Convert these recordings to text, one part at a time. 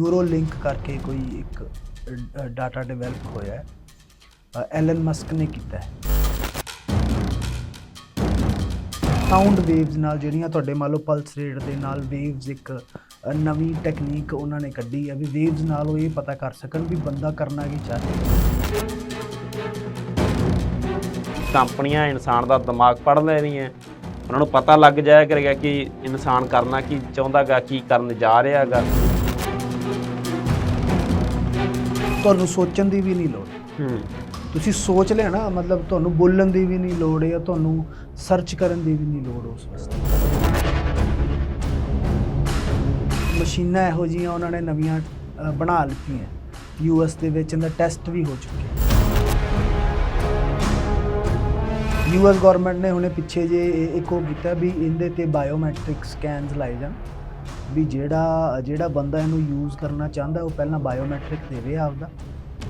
Neuro link ਕਰਕੇ ਕੋਈ ਇੱਕ ਡਾਟਾ ਡਿਵੈਲਪ ਹੋਇਆ ਹੈ। ਐਲਨ ਮਸਕ ਨੇ ਕੀਤਾ ਹੈ। ਸਾਊਂਡ ਵੇਵਸ ਨਾਲ ਜਿਹੜੀਆਂ ਤੁਹਾਡੇ ਮੰਨ ਲਓ ਪਲਸ ਰੇਟ ਦੇ ਨਾਲ ਵੇਵਸ ਇੱਕ ਨਵੀਂ ਟੈਕਨੀਕ ਉਹਨਾਂ ਨੇ ਕੱਢੀ ਹੈ ਵੀ ਵੇਵਸ ਨਾਲ ਉਹ ਇਹ ਪਤਾ ਕਰ ਸਕਣ ਵੀ ਬੰਦਾ ਕਰਨਾ ਕੀ ਚਾਹੇ ਕੰਪਨੀਆਂ ਇਨਸਾਨ ਦਾ ਦਿਮਾਗ ਪੜ੍ਹ ਲੈ ਰਹੀਆਂ। ਉਹਨਾਂ ਨੂੰ ਪਤਾ ਲੱਗ ਜਾਇਆ ਕਰੇਗਾ ਕਿ ਇਨਸਾਨ ਕਰਨਾ ਕੀ ਚਾਹੁੰਦਾਗਾ ਕੀ ਕਰਨ ਜਾ ਰਿਹਾਗਾ ਤੁਹਾਨੂੰ ਸੋਚਣ ਦੀ ਵੀ ਨਹੀਂ ਲੋੜ। ਹੂੰ। ਤੁਸੀਂ ਸੋਚ ਲਿਆ ਨਾ ਮਤਲਬ ਤੁਹਾਨੂੰ ਬੋਲਣ ਦੀ ਵੀ ਨਹੀਂ ਲੋੜ ਜਾਂ ਤੁਹਾਨੂੰ ਸਰਚ ਕਰਨ ਦੀ ਵੀ ਨਹੀਂ ਲੋੜ ਉਸ ਵਾਸਤੇ। ਮਸ਼ੀਨਾਂ ਇਹੋ ਜਿਹੀਆਂ ਉਹਨਾਂ ਨੇ ਨਵੀਆਂ ਬਣਾ ਲਿੱਤੀਆਂ। ਯੂਐਸ ਦੇ ਵਿੱਚ ਇਹਦਾ ਟੈਸਟ ਵੀ ਹੋ ਚੁੱਕਿਆ। ਯੂਐਸ ਗਵਰਨਮੈਂਟ ਨੇ ਹੁਣੇ ਪਿੱਛੇ ਜੇ ਇੱਕ ਉਹ ਕੀਤਾ ਵੀ ਇਹਦੇ ਤੇ ਬਾਇਓਮੈਟ੍ਰਿਕ ਸਕੈਨਸ ਲਾਏ ਜਾਣ। ਵੀ ਜਿਹੜਾ ਜਿਹੜਾ ਬੰਦਾ ਇਹਨੂੰ ਯੂਜ਼ ਕਰਨਾ ਚਾਹੁੰਦਾ ਉਹ ਪਹਿਲਾਂ ਬਾਇਓਮੈਟ੍ਰਿਕ ਦੇਵੇ ਆਪਦਾ।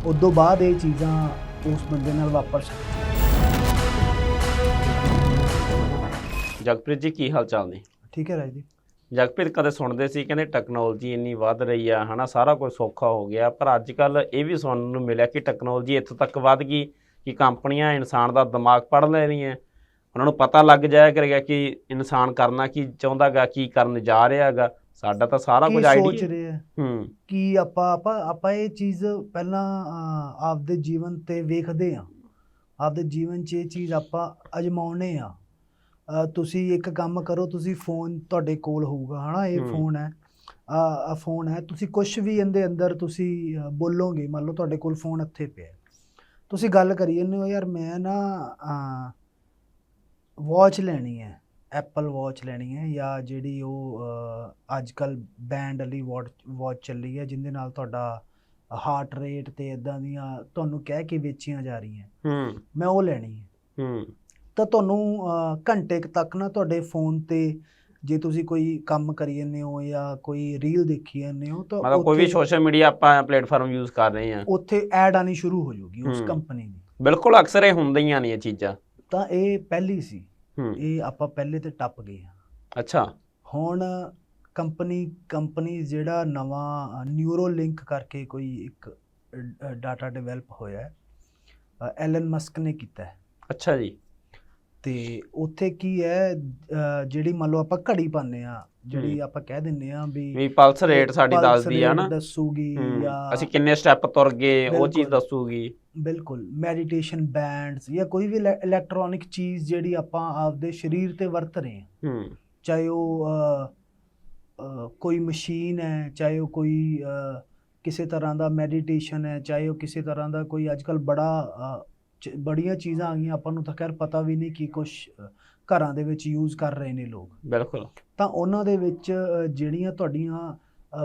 ਉਦੋਂ ਬਾਅਦ ਇਹ ਚੀਜ਼ਾਂ ਉਸ ਬੰਦੇ ਨਾਲ ਵਾਪਰ ਸਕਦੀਆਂ। ਜਗਪ੍ਰੀਤ ਜੀ ਕੀ ਹਾਲ ਚਾਲ ਨੇ? ਠੀਕ ਹੈ ਰਾਜਦੀਪ ਜਗਪ੍ਰੀਤ ਕਦੇ ਸੁਣਦੇ ਸੀ ਕਹਿੰਦੇ ਟੈਕਨੋਲੋਜੀ ਇੰਨੀ ਵੱਧ ਰਹੀ ਆ ਹਨਾ? ਸਾਰਾ ਕੁਝ ਸੌਖਾ ਹੋ ਗਿਆ। ਪਰ ਅੱਜ ਕੱਲ ਇਹ ਵੀ ਸੁਣਨ ਨੂੰ ਮਿਲਿਆ ਕਿ ਟੈਕਨੋਲੋਜੀ ਇੱਥੋਂ ਤੱਕ ਵੱਧ ਗਈ ਕਿ ਕੰਪਨੀਆਂ ਇਨਸਾਨ ਦਾ ਦਿਮਾਗ ਪੜ੍ਹ ਲੈ ਰਹੀਆਂ। ਉਹਨਾਂ ਨੂੰ ਪਤਾ ਲੱਗ ਜਾਇਆ ਕਰੇਗਾ ਕਿ ਇਨਸਾਨ ਕਰਨਾ ਕੀ ਚਾਹੁੰਦਾਗਾ ਕੀ ਕਰਨ ਜਾ ਰਿਹਾਗਾ। ਸਾਡਾ ਤਾਂ ਸਾਰਾ ਕੁਝ ਸੋਚ ਆਈਡੀਆ ਰਹੇ ਹੈ ਹੂੰ। ਕਿ ਆਪਾਂ ਆਪਾਂ ਆਪਾਂ ਇਹ ਚੀਜ਼ ਪਹਿਲਾਂ ਆਪਦੇ ਜੀਵਨ ਤੇ ਵੇਖਦੇ ਆ। ਆਪਦੇ ਜੀਵਨ 'ਚ ਇਹ ਚੀਜ਼ ਆਪਾਂ ਅਜਮਾਉਨੇ ਆ। ਤੁਸੀਂ ਇੱਕ ਕੰਮ ਕਰੋ ਤੁਸੀਂ ਫੋਨ ਤੁਹਾਡੇ ਕੋਲ ਹੋਊਗਾ ਹਨਾ? ਇਹ। ਫੋਨ ਹੈ। ਆ ਫੋਨ ਹੈ। ਤੁਸੀਂ ਕੁਝ ਵੀ ਇਹਦੇ ਅੰਦਰ ਤੁਸੀਂ ਬੋਲੋਗੇ ਮੰਨ ਲਓ ਤੁਹਾਡੇ ਕੋਲ ਫੋਨ ਇੱਥੇ ਪਿਆ। ਤੁਸੀਂ ਗੱਲ ਕਰੀ ਜਾਂਦੇ ਹੋ ਯਾਰ ਮੈਂ ਨਾ ਵਾਚ ਲੈਣੀ ਹੈ। ਐਪਲ ਵਾਚ ਲੈਣੀ ਹੈ ਜਾਂ ਜਿਹੜੀ ਉਹ ਅੱਜ ਕੱਲ ਬੈਂਡ ਵਾਲੀ ਵਾਚ ਚੱਲੀ ਹੈ ਜਿੰਦੇ ਨਾਲ ਤੁਹਾਡਾ ਹਾਰਟ ਰੇਟ ਤੇ ਇਦਾਂ ਦੀਆਂ ਤੁਹਾਨੂੰ ਕਹਿ ਕੇ ਵੇਚੀਆਂ ਜਾ ਰਹੀਆਂ। ਹੂੰ। ਮੈਂ ਉਹ ਲੈਣੀ ਹੈ। ਹੂੰ। ਤਾਂ ਤੁਹਾਨੂੰ ਘੰਟੇ ਤੱਕ ਨਾ ਤੁਹਾਡੇ ਫੋਨ ਤੇ ਜੇ ਤੁਸੀਂ ਕੋਈ ਕੰਮ ਕਰੀ ਜਾਂਦੇ ਹੋ ਜਾਂ ਕੋਈ ਰੀਲ ਦੇਖੀ ਜਾਂਦੇ ਹੋ ਤਾਂ ਮਤਲਬ ਕੋਈ ਵੀ ਸੋਸ਼ਲ ਮੀਡੀਆ ਆਪਾਂ ਪਲੇਟਫਾਰਮ ਯੂਜ਼ ਕਰ ਰਹੇ ਹਾਂ। ਉੱਥੇ ਐਡ ਆਣੀ ਸ਼ੁਰੂ ਹੋ ਜਾਊਗੀ ਉਸ। ਕੰਪਨੀ ਦੀ। ਬਿਲਕੁਲ ਅਕਸਰ ਇਹ ਹੁੰਦੀਆਂ ਨੇ ਇਹ ਚੀਜ਼ਾਂ। ਤਾਂ ਇਹ ਪਹਿਲੀ ਸੀ। ਇਹ ਆਪਾਂ ਪਹਿਲੇ ਤੇ ਟੱਪ ਗਏ ਹਾਂ। ਅੱਛਾ। ਹੁਣ ਕੰਪਨੀ ਕੰਪਨੀ ਜਿਹੜਾ ਨਵਾਂ ਨਿਊਰੋ ਲਿੰਕ ਕਰਕੇ ਕੋਈ ਇੱਕ ਡਾਟਾ ਡਿਵੈਲਪ ਹੋਇਆ ਹੈ ਐਲਨ ਮਸਕ ਨੇ ਕੀਤਾ ਹੈ। ਅੱਛਾ ਜੀ। ਤੇ ਉੱਥੇ ਕੀ ਹੈ ਜਿਹੜੀ ਮੰਨ ਲਓ ਆਪਾਂ ਘੜੀ ਪਾਉਂਦੇ ਆ ਜਿਹੜੀ। ਆਪਾਂ ਕਹਿ ਦਿੰਨੇ ਆ ਵੀ ਵੀ ਪਲਸ ਰੇਟ ਸਾਡੀ ਦੱਸਦੀ ਆ ਨਾ ਦੱਸੂਗੀ ਜਾਂ ਅਸੀਂ ਕਿੰਨੇ ਸਟੈਪ ਤੁਰ ਗਏ ਉਹ ਚੀਜ਼। ਦੱਸੂਗੀ ਬਿਲਕੁਲ ਮੈਡੀਟੇਸ਼ਨ ਬੈਂਡਸ ਜਾਂ ਕੋਈ ਵੀ ਇਲੈਕਟ੍ਰੋਨਿਕ ਚੀਜ਼ ਜਿਹੜੀ ਆਪਾਂ ਆਪਦੇ ਸਰੀਰ ਤੇ ਵਰਤ ਰਹੇ ਹਾਂ ਹੂੰ ਚਾਹੇ ਉਹ ਕੋਈ ਮਸ਼ੀਨ ਹੈ ਚਾਹੇ ਉਹ ਕੋਈ ਕਿਸੇ ਤਰ੍ਹਾਂ ਦਾ ਮੈਡੀਟੇਸ਼ਨ ਹੈ ਚਾਹੇ ਉਹ ਕਿਸੇ ਤਰ੍ਹਾਂ ਦਾ ਕੋਈ ਅੱਜਕੱਲ ਬੜਾ ਬੜੀਆਂ ਚੀਜ਼ਾਂ ਆ ਗਈਆਂ ਆਪਾਂ ਨੂੰ ਤਾਂ ਖੈਰ ਪਤਾ ਵੀ ਨਹੀਂ ਕਿ ਕੁਝ ਘਰਾਂ ਦੇ ਵਿੱਚ ਯੂਜ਼ ਕਰ ਰਹੇ ਨੇ ਲੋਕ। ਬਿਲਕੁਲ। ਤਾਂ ਉਹਨਾਂ ਦੇ ਵਿੱਚ ਜਿਹੜੀਆਂ ਤੁਹਾਡੀਆਂ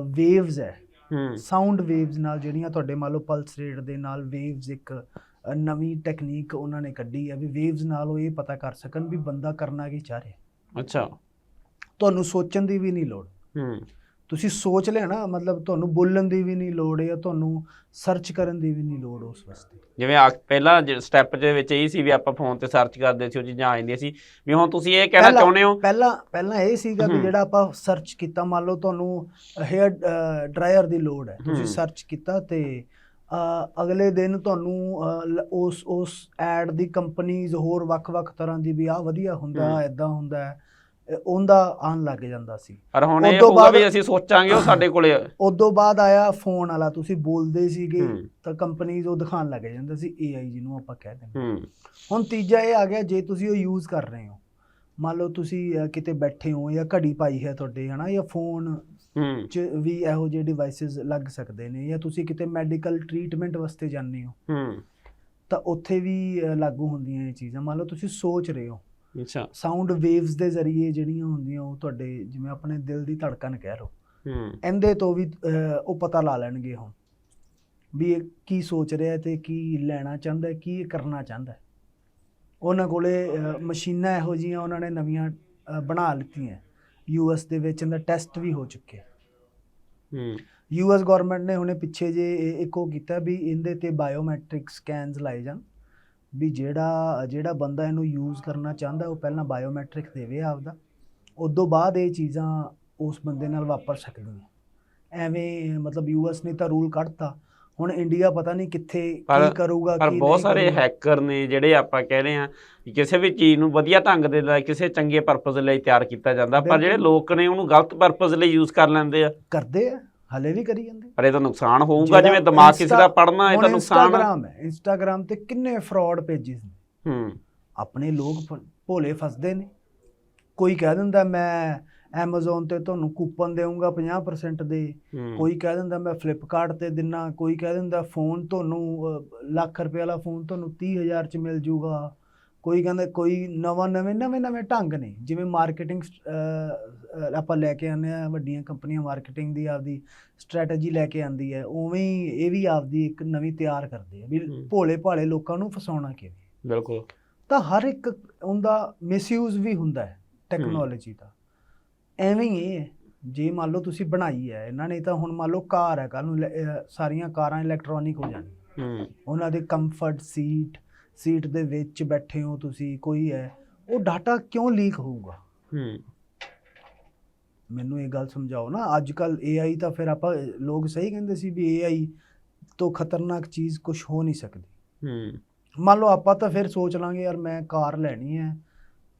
ਵੇਵਸ ਹੈ ਹੂੰ। ਸਾਊਂਡ ਵੇਵਸ ਨਾਲ ਜਿਹੜੀਆਂ ਤੁਹਾਡੇ ਮੰਨ ਲਓ ਪਲਸ ਰੇਟ ਦੇ ਨਾਲ ਵੇਵਸ ਇੱਕ ਨਵੀਂ ਟੈਕਨੀਕ ਉਹਨਾਂ ਨੇ ਕੱਢੀ ਹੈ ਵੀ ਵੇਵਸ ਨਾਲ ਉਹ ਇਹ ਪਤਾ ਕਰ ਸਕਣ ਵੀ ਬੰਦਾ ਕਰਨਾ ਕੀ ਚਾਹ ਰਿਹਾ। ਅੱਛਾ। ਤੁਹਾਨੂੰ ਸੋਚਣ ਦੀ ਵੀ ਨਹੀਂ ਲੋੜ। ਹੂੰ। ਤੁਸੀਂ ਸੋਚ ਲਿਆ ਨਾ ਮਤਲਬ ਤੁਹਾਨੂੰ ਬੋਲਣ ਦੀ ਵੀ ਨਹੀਂ ਲੋੜ ਜਾਂ ਤੁਹਾਨੂੰ ਸਰਚ ਕਰਨ ਦੀ ਵੀ ਨਹੀਂ ਲੋੜ ਉਸ ਵਾਸਤੇ ਜਿਵੇਂ ਆ ਪਹਿਲਾਂ ਸਟੈਪ ਦੇ ਵਿੱਚ ਇਹ ਸੀ ਵੀ ਆਪਾਂ ਫੋਨ ਤੇ ਸਰਚ ਕਰਦੇ ਸੀ ਉਹ ਚੀਜ਼ਾਂ ਆ ਜਾਂਦੀਆਂ ਸੀ ਵੀ ਹੁਣ ਤੁਸੀਂ ਇਹ ਕਹਿਣਾ ਪਹਿਲਾਂ- ਚਾਹੁੰਦੇ ਹੋ ਪਹਿਲਾਂ ਪਹਿਲਾਂ ਇਹ ਸੀਗਾ ਵੀ ਹੂੰ। ਜਿਹੜਾ ਆਪਾਂ ਸਰਚ ਕੀਤਾ ਮੰਨ ਲਓ ਤੁਹਾਨੂੰ ਹੇਅਰ ਡਰਾਇਰ ਦੀ ਲੋੜ ਹੈ ਤੁਸੀਂ ਹੂੰ। ਸਰਚ ਕੀਤਾ ਤੇ ਅ, ਅਗਲੇ ਦਿਨ ਤੁਹਾਨੂੰ ਅ, ਲ- ਉਸ ਉਸ ਐਡ ਦੀ ਕੰਪਨੀਆਂ ਹੋਰ ਵੱਖ-ਵੱਖ ਤਰ੍ਹਾਂ ਦੀ ਵੀ ਆ ਵਧੀਆ ਹੁੰਦਾ ਹੂੰ। ਐਦਾਂ ਹੁੰਦਾ ਹੈ, ਉਹਦਾ ਆਉਣ ਲੱਗ ਜਾਂਦਾ ਸੀ। ਪਰ ਹੁਣ ਇਹ ਹੋਊਗਾ ਵੀ ਅਸੀਂ ਸੋਚਾਂਗੇ ਉਹ ਸਾਡੇ ਕੋਲੇ। ਉਦੋਂ ਬਾਅਦ ਆਇਆ ਫੋਨ ਵਾਲਾ ਤੁਸੀਂ ਬੋਲਦੇ ਸੀਗੇ ਤਾਂ ਕੰਪਨੀਆਂ ਉਹ ਦਿਖਾਉਣ ਲੱਗ ਜਾਂਦਾ ਸੀ AI ਜਿਹਨੂੰ ਆਪਾਂ ਕਹਿ ਦਿੰਦੇ। ਹੁਣ ਤੀਜਾ ਇਹ ਆ ਗਿਆ ਜੇ ਤੁਸੀਂ ਉਹ ਯੂਜ਼ ਕਰ ਰਹੇ ਹੋ ਮੰਨ ਲਓ ਤੁਸੀਂ ਕਿਤੇ ਬੈਠੇ ਹੋ ਜਾਂ ਘੜੀ ਪਾਈ ਹੈ ਤੁਹਾਡੇ ਹਨਾ ਜਾਂ ਫੋਨ 'ਚ ਵੀ ਇਹੋ ਜਿਹੇ ਡਿਵਾਈਸਸ ਲੱਗ ਸਕਦੇ ਨੇ ਜਾਂ ਤੁਸੀਂ ਕਿਤੇ ਮੈਡੀਕਲ ਟਰੀਟਮੈਂਟ ਵਾਸਤੇ ਜਾਂਦੇ ਹੋ। ਤਾਂ ਉੱਥੇ ਵੀ ਲਾਗੂ ਹੁੰਦੀਆਂ ਇਹ ਚੀਜ਼ਾਂ। ਮੰਨ ਲਓ ਤੁਸੀਂ ਸੋਚ ਰਹੇ ਹੋ ਅੱਛਾ। ਸਾਊਂਡ ਵੇਵਸ ਦੇ ਜ਼ਰੀਏ ਜਿਹੜੀਆਂ ਹੁੰਦੀਆਂ ਉਹ ਤੁਹਾਡੇ ਜਿਵੇਂ ਆਪਣੇ ਦਿਲ ਦੀ ਧੜਕਨ ਕਹਿ ਲਓ। ਹੂੰ। ਇਹਦੇ ਤੋਂ ਵੀ ਉਹ ਪਤਾ ਲਾ ਲੈਣਗੇ ਹੁਣ। ਵੀ ਇਹ ਕੀ ਸੋਚ ਰਿਹਾ ਤੇ ਕੀ ਲੈਣਾ ਚਾਹੁੰਦਾ ਹੈ ਕੀ ਕਰਨਾ ਚਾਹੁੰਦਾ ਹੈ। ਉਹਨਾਂ ਕੋਲੇ ਮਸ਼ੀਨਾਂ ਇਹੋ ਜਿਹੀਆਂ ਉਹਨਾਂ ਨੇ ਨਵੀਆਂ ਬਣਾ ਲਿੱਤੀਆਂ। ਯੂਐਸ ਦੇ ਵਿੱਚ ਇਹਦਾ ਟੈਸਟ ਵੀ ਹੋ ਚੁੱਕਿਆ। ਹੂੰ। ਯੂਐਸ ਗਵਰਨਮੈਂਟ ਨੇ ਹੁਣੇ ਪਿੱਛੇ ਜੇ ਇੱਕ ਕੀਤਾ ਵੀ ਇਹਦੇ ਤੇ ਬਾਇਓਮੈਟ੍ਰਿਕ ਸਕੈਨਸ ਲਾਏ ਜਾਣ। ਵੀ ਜਿਹੜਾ ਜਿਹੜਾ ਬੰਦਾ ਇਹਨੂੰ ਯੂਜ਼ ਕਰਨਾ ਚਾਹੁੰਦਾ ਉਹ ਪਹਿਲਾਂ ਬਾਇਓਮੈਟ੍ਰਿਕ ਦੇਵੇ ਆਪਦਾ। ਉਦੋਂ ਬਾਅਦ ਇਹ ਚੀਜ਼ਾਂ ਉਸ ਬੰਦੇ ਨਾਲ ਵਾਪਰ ਸਕਦੀਆਂ। ਐਵੇਂ ਮਤਲਬ ਯੂਐਸ ਨੇ ਤਾਂ ਰੂਲ ਕੱਢਤਾ। ਹੁਣ ਇੰਡੀਆ ਪਤਾ ਨਹੀਂ ਕਿੱਥੇ ਕੀ ਕਰੂਗਾ ਪਰ ਬਹੁਤ ਸਾਰੇ। ਹੈਕਰ ਨੇ ਜਿਹੜੇ ਆਪਾਂ ਕਹਿ ਰਹੇ ਆ ਕਿਸੇ ਵੀ ਚੀਜ਼ ਨੂੰ ਵਧੀਆ ਢੰਗ ਦੇ ਲਈ ਕਿਸੇ ਚੰਗੇ ਪਰਪਸ ਲਈ ਤਿਆਰ ਕੀਤਾ ਜਾਂਦਾ। ਪਰ ਜਿਹੜੇ। ਲੋਕ ਨੇ ਉਹਨੂੰ ਗਲਤ ਪਰਪਸ ਲਈ ਯੂਜ਼ ਕਰ ਲੈਂਦੇ ਆ। ਕਰਦੇ ਆ। ਹਲੇ ਵੀ ਕਰੀ ਜਾਂਦੇ। ਪਰ ਇਹ ਤਾਂ ਨੁਕਸਾਨ ਹੋਊਗਾ ਜਿਵੇਂ ਦਿਮਾਗ ਕਿਸੇ ਦਾ ਪੜਨਾ ਇਹ ਤਾਂ ਨੁਕਸਾਨ ਆ। ਇੰਸਟਾਗ੍ਰਾਮ ਹੈ ਇੰਸਟਾਗ੍ਰਾਮ ਤੇ ਕਿੰਨੇ ਫਰਾਡ ਪੇजेस ਨੇ। ਹੂੰ। ਆਪਣੇ ਲੋਕ ਭੋਲੇ ਫਸਦੇ ਨੇ। ਕੋਈ ਕਹਿ ਦਿੰਦਾ ਮੈਂ Amazon ਤੇ ਤੁਹਾਨੂੰ ਕੂਪਨ ਦੇਵਾਂਗਾ 50% ਦੇ। ਕੋਈ ਕਹਿ ਦਿੰਦਾ ਮੈਂ ਫਲਿੱਪਕਾਰਟ ਤੇ ਦਿਨਾ। ਕੋਈ ਕਹਿ ਦਿੰਦਾ ਫੋਨ ਤੁਹਾਨੂੰ ਲੱਖ ਰੁਪਏ ਵਾਲਾ ਫੋਨ ਤੁਹਾਨੂੰ 30000 ਚ ਮਿਲ ਜੂਗਾ। ਕੋਈ ਕਹਿੰਦਾ ਕੋਈ ਨਵਾਂ ਨਵੇਂ ਨਵੇਂ ਨਵੇਂ ਢੰਗ ਨੇ। ਜਿਵੇਂ ਮਾਰਕੀਟਿੰਗ ਆਪਾਂ ਲੈ ਕੇ ਆਉਂਦੇ ਆ ਵੱਡੀਆਂ ਕੰਪਨੀਆਂ ਮਾਰਕੀਟਿੰਗ ਦੀ ਆਪਦੀ ਸਟ੍ਰੈਟਜੀ ਲੈ ਕੇ ਆਂਦੀ ਹੈ ਉਵੇਂ ਹੀ ਇਹ ਵੀ ਆਪਦੀ ਇੱਕ ਨਵੀਂ ਤਿਆਰ ਕਰਦੇ ਆ ਵੀ। ਭੋਲੇ ਭਾਲੇ ਲੋਕਾਂ ਨੂੰ ਫਸਾਉਣਾ ਕਿਵੇਂ ਬਿਲਕੁਲ। ਤਾਂ ਹਰ ਇੱਕ ਉਹਦਾ ਮਿਸਯੂਜ਼ ਵੀ ਹੁੰਦਾ ਹੈ ਟੈਕਨੋਲੋਜੀ ਦਾ। ਐਵੇਂ ਹੀ ਹੈ। ਜੇ ਮੰਨ ਲਓ ਤੁਸੀਂ ਬਣਾਈ ਹੈ ਇਹਨਾਂ ਨੇ ਤਾਂ ਹੁਣ ਮੰਨ ਲਓ ਕਾਰ ਹੈ ਕੱਲ ਨੂੰ ਸਾਰੀਆਂ ਕਾਰਾਂ ਇਲੈਕਟ੍ਰੋਨਿਕ ਹੋ ਜਾਣਗੀਆਂ ਹੂੰ। ਉਹਨਾਂ ਦੇ ਕੰਫਰਟ ਸੀਟ ਸੀਟ ਦੇ ਵਿੱਚ ਬੈਠੇ ਹੋ ਤੁਸੀਂ ਕੋਈ ਹੈ ਉਹ ਡਾਟਾ ਕਿਉਂ ਲੀਕ ਹੋਊਗਾ? ਹੂੰ। ਮੈਨੂੰ ਇਹ ਗੱਲ ਸਮਝਾਓ ਨਾ ਅੱਜ ਕੱਲ AI ਤਾਂ ਫਿਰ ਆਪਾਂ ਲੋਕ ਸਹੀ ਕਹਿੰਦੇ ਸੀ ਵੀ AI ਤੋਂ ਖਤਰਨਾਕ ਚੀਜ਼ ਕੁਝ ਹੋ ਨਹੀਂ ਸਕਦੀ। ਹੂੰ। ਮੰਨ ਲਓ ਆਪਾਂ ਤਾਂ ਫਿਰ ਸੋਚ ਲਾਂਗੇ ਯਾਰ ਮੈਂ ਕਾਰ ਲੈਣੀ ਹੈ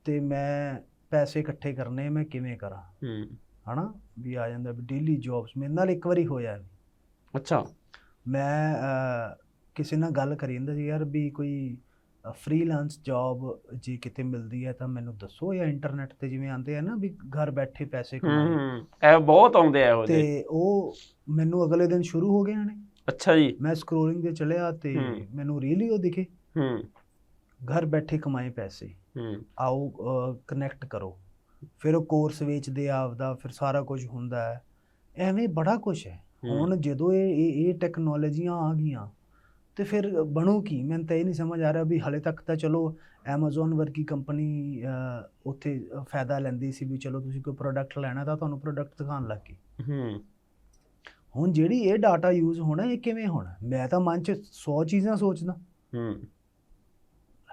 ਤੇ ਮੈਂ ਪੈਸੇ ਇਕੱਠੇ ਕਰਨੇ ਮੈਂ ਕਿਵੇਂ ਕਰਾਂ? ਹੂੰ। ਹਨਾ? ਵੀ ਆ ਜਾਂਦਾ ਵੀ ਡੇਲੀ ਜੌਬਸ ਮੇਰੇ ਨਾਲ ਇੱਕ ਵਾਰੀ ਹੋਇਆ ਅੱਛਾ। ਮੈਂ ਕਿਸੇ ਨਾਲ ਗੱਲ ਕਰੀ ਜਾਂਦਾ ਸੀ ਯਾਰ ਵੀ ਕੋਈ ਫ੍ਰੀਲਾਂਸ ਜੌਬ ਜੇ ਕਿਤੇ ਮਿਲਦੀ ਹੈ ਤਾਂ ਮੈਨੂੰ ਦੱਸੋ ਜਾਂ ਇੰਟਰਨੈਟ ਤੇ ਜਿਵੇਂ ਆਉਂਦੇ ਆ ਨਾ ਵੀ ਘਰ ਬੈਠੇ ਪੈਸੇ ਕਮਾਓ ਇਹ ਬਹੁਤ ਆਉਂਦੇ ਆ ਜਿਹੇ ਤੇ ਉਹ ਮੈਨੂੰ ਅਗਲੇ ਦਿਨ ਸ਼ੁਰੂ ਹੋ ਗਏ ਨੇ। ਅੱਛਾ ਜੀ। ਮੈਂ ਸਕਰੋਲਿੰਗ ਤੇ ਚਲਿਆ ਤੇ। ਮੈਨੂੰ ਰੀਲ ਉਹ ਦਿਖੇ। ਹੂੰ। ਘਰ ਬੈਠੇ ਕਮਾਏ ਪੈਸੇ। ਹੂੰ। ਆਓ ਕਨੈਕਟ ਕਰੋ। ਫਿਰ ਉਹ ਕੋਰਸ ਵੇਚਦੇ ਆਪਦਾ ਫਿਰ ਸਾਰਾ ਕੁਝ ਹੁੰਦਾ ਹੈ। ਐਵੇਂ ਬੜਾ ਕੁਝ ਹੈ। ਹੁਣ ਜਦੋਂ ਇਹ ਇਹ ਇਹ ਟੈਕਨੋਲੋਜੀਆਂ ਆ ਗਈਆਂ ਤੇ ਫਿਰ ਬਣੂ ਕੀ? ਮੈਨੂੰ ਤਾਂ ਇਹ ਨਹੀਂ ਸਮਝ ਆ ਰਿਹਾ ਵੀ ਹਲੇ ਤੱਕ ਤਾਂ ਚਲੋ Amazon ਵਰਗੀ ਕੰਪਨੀ ਉੱਥੇ ਫਾਇਦਾ ਲੈਂਦੀ ਸੀ ਵੀ ਚਲੋ ਤੁਸੀਂ ਕੋਈ ਪ੍ਰੋਡਕਟ ਲੈਣਾ ਤਾਂ ਤੁਹਾਨੂੰ ਪ੍ਰੋਡਕਟ ਦਿਖਾਉਣ ਲੱਗ ਗਈ ਹੂੰ। ਹੁਣ ਜਿਹੜੀ ਇਹ ਡਾਟਾ ਯੂਜ਼ ਹੋਣਾ ਇਹ ਕਿਵੇਂ ਹੋਣਾ? ਮੈਂ ਤਾਂ ਮਨ 'ਚ 100 ਚੀਜ਼ਾਂ ਸੋਚਦਾ। ਹੂੰ।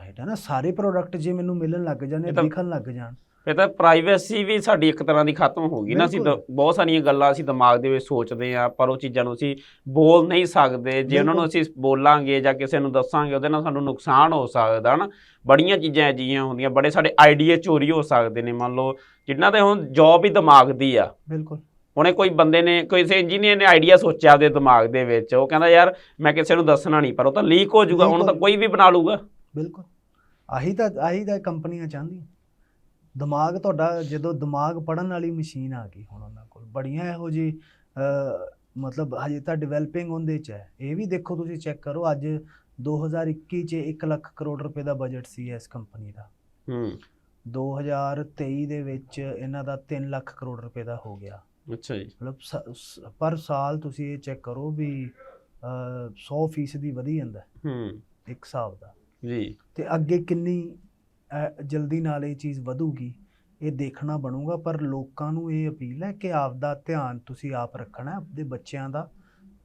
ਰਾਈਟ ਹੈ ਨਾ ਸਾਰੇ ਪ੍ਰੋਡਕਟ ਜੇ ਮੈਨੂੰ ਮਿਲਣ ਲੱਗ ਜਾਣ ਦਿਖਣ ਲੱਗ ਜਾਣ। ਇਹ ਤਾਂ ਪ੍ਰਾਈਵੇਸੀ ਵੀ ਸਾਡੀ ਇੱਕ ਤਰ੍ਹਾਂ ਦੀ ਖਤਮ ਹੋ ਗਈ ਨਾ ਅਸੀਂ। ਬਹੁਤ ਸਾਰੀਆਂ ਗੱਲਾਂ ਅਸੀਂ ਦਿਮਾਗ ਦੇ ਵਿੱਚ ਸੋਚਦੇ ਆ ਪਰ ਉਹ ਚੀਜ਼ਾਂ ਨੂੰ ਅਸੀਂ ਬੋਲ ਨਹੀਂ ਸਕਦੇ। ਜੇ ਉਹਨਾਂ ਨੂੰ ਅਸੀਂ ਬੋਲਾਂਗੇ ਜਾਂ ਕਿਸੇ ਨੂੰ ਦੱਸਾਂਗੇ ਉਹਦੇ ਨਾਲ ਸਾਨੂੰ ਨੁਕਸਾਨ ਹੋ ਸਕਦਾ ਨਾ। ਬੜੀਆਂ ਚੀਜ਼ਾਂ ਅਜਿਹੀਆਂ ਹੁੰਦੀਆਂ ਬੜੇ ਸਾਡੇ ਆਈਡੀਆ ਚੋਰੀ ਹੋ ਸਕਦੇ ਨੇ ਮੰਨ ਲਓ ਜਿਨ੍ਹਾਂ ਦੇ ਹੁਣ ਜੌਬ ਹੀ ਦਿਮਾਗ ਦੀ ਆ। ਬਿਲਕੁਲ। ਉਹਨੇ ਕੋਈ ਬੰਦੇ ਨੇ ਕੋਈ ਇੰਜੀਨੀਅਰ ਨੇ ਆਈਡੀਆ ਸੋਚਿਆ ਉਹਦੇ ਦਿਮਾਗ ਦੇ ਵਿੱਚ ਉਹ ਕਹਿੰਦਾ ਯਾਰ ਮੈਂ ਕਿਸੇ ਨੂੰ ਦੱਸਣਾ ਨਹੀਂ ਪਰ ਉਹ ਤਾਂ ਲੀਕ ਹੋ ਜਾਊਗਾ ਹੁਣ ਤਾਂ। ਕੋਈ ਵੀ ਬਣਾ ਲੂਗਾ ਬਿਲਕੁਲ। ਆਹੀ ਤਾਂ ਆਹੀ ਤਾਂ ਕੰਪਨੀਆਂ ਚਾਹੁੰਦੀਆਂ। ਦਿਮਾਗ ਤੁਹਾਡਾ ਜਦੋਂ ਦਿਮਾਗ ਪੜਨ ਵਾਲੀ ਮਸ਼ੀਨ ਆ ਗਈ ਹੁਣ ਉਹਨਾਂ ਕੋਲ ਬੜੀਆਂ ਇਹੋ ਜੀ ਮਤਲਬ ਹਜੇ ਤਾਂ ਡਿਵੈਲਪਿੰਗ ਉਹਦੇ ਚ ਹੈ। ਇਹ ਵੀ ਦੇਖੋ ਤੁਸੀਂ ਚੈੱਕ ਕਰੋ ਅੱਜ 2021 ਚ 1 ਲੱਖ ਕਰੋੜ ਰੁਪਏ ਦਾ ਬਜਟ ਸੀ ਇਸ ਕੰਪਨੀ ਦਾ। ਹੂੰ। 2023 ਦੇ ਵਿੱਚ ਇਹਨਾਂ ਦਾ 3 ਲੱਖ ਕਰੋੜ ਰੁਪਏ ਦਾ ਹੋ ਗਿਆ। ਅੱਛਾ ਜੀ। ਮਤਲਬ ਪਰ ਸਾਲ ਤੁਸੀਂ ਇਹ ਚੈੱਕ ਕਰੋ ਵੀ ਅਹ, 100 ਫੀਸਦੀ ਵਧੀ ਜਾਂਦਾ। ਹੈ, ਇੱਕ ਹਿਸਾਬ ਦਾ। ਜੀ। ਤੇ ਅੱਗੇ ਕਿੰਨੀ ਜਲਦੀ ਨਾਲ ਇਹ ਚੀਜ਼ ਵਧੂਗੀ ਇਹ ਦੇਖਣਾ ਬਣੂਗਾ ਪਰ ਲੋਕਾਂ ਨੂੰ ਇਹ ਅਪੀਲ ਹੈ ਕਿ ਆਪ ਦਾ ਧਿਆਨ ਤੁਸੀਂ ਆਪ ਰੱਖਣਾ ਹੈ, ਆਪਣੇ ਬੱਚਿਆਂ ਦਾ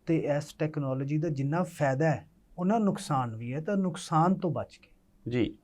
ਤੇ ਇਸ ਟੈਕਨੋਲੋਜੀ ਦਾ ਜਿੰਨਾ ਫਾਇਦਾ ਹੈ ਉਹਨਾਂ ਨੁਕਸਾਨ ਵੀ ਹੈ ਤਾਂ ਨੁਕਸਾਨ ਤੋਂ ਬਚ ਕੇ। ਜੀ।